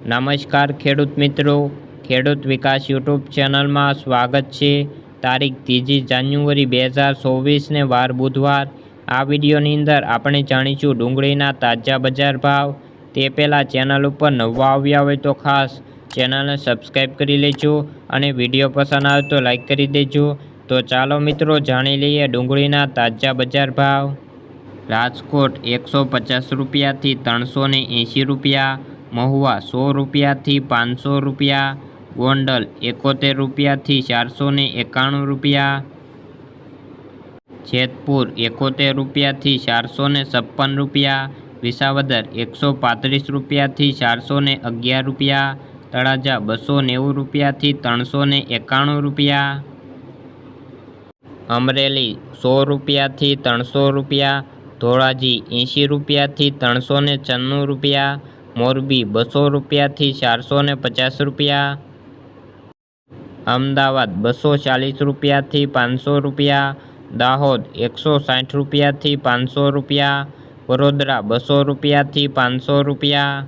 નમસ્કાર ખેડૂત મિત્રો. ખેડૂત વિકાસ યુટ્યુબ ચેનલમાં સ્વાગત છે. તારીખ ત્રીજી જાન્યુઆરી બે હજાર ચોવીસને વાર બુધવાર. આ વિડીયોની અંદર આપણે જાણીશું ડુંગળીના તાજા બજાર ભાવ. તે પહેલાં ચેનલ ઉપર નવા આવ્યા હોય તો ખાસ ચેનલને સબસ્ક્રાઈબ કરી લેજો અને વીડિયો પસંદ આવે તો લાઈક કરી દેજો. તો ચાલો મિત્રો જાણી લઈએ ડુંગળીના તાજા બજાર ભાવ. રાજકોટ એકસો પચાસ રૂપિયાથી ત્રણસો રૂપિયા. મહુવા સો રૂપિયાથી પાંચસો રૂપિયા, ગોંડલ એકોતેર રૂપિયાથી ચારસો ને એકાણું રૂપિયા, જેતપુર એકોતેર રૂપિયાથી ચારસો ને છપ્પન રૂપિયા, વિસાવદર એકસો પાંત્રીસ રૂપિયાથી ચારસો ને અગિયાર રૂપિયા, તળાજા બસો નેવું રૂપિયાથી ત્રણસો ને એકાણું રૂપિયા, અમરેલી સો રૂપિયાથી ત્રણસો રૂપિયા ધોરાજી એંશી રૂપિયાથી ત્રણસો ને છન્નું રૂપિયા મોરબી, બસો રૂપિયાથી ચારસો ને પચાસ રૂપિયા. અમદાવાદ, બસો ચાલીસ રૂપિયાથી પાંચસો રૂપિયા. દાહોદ, એકસો સાઠ રૂપિયાથી પાંચસો રૂપિયા. વડોદરા, બસો રૂપિયાથી પાંચસો રૂપિયા.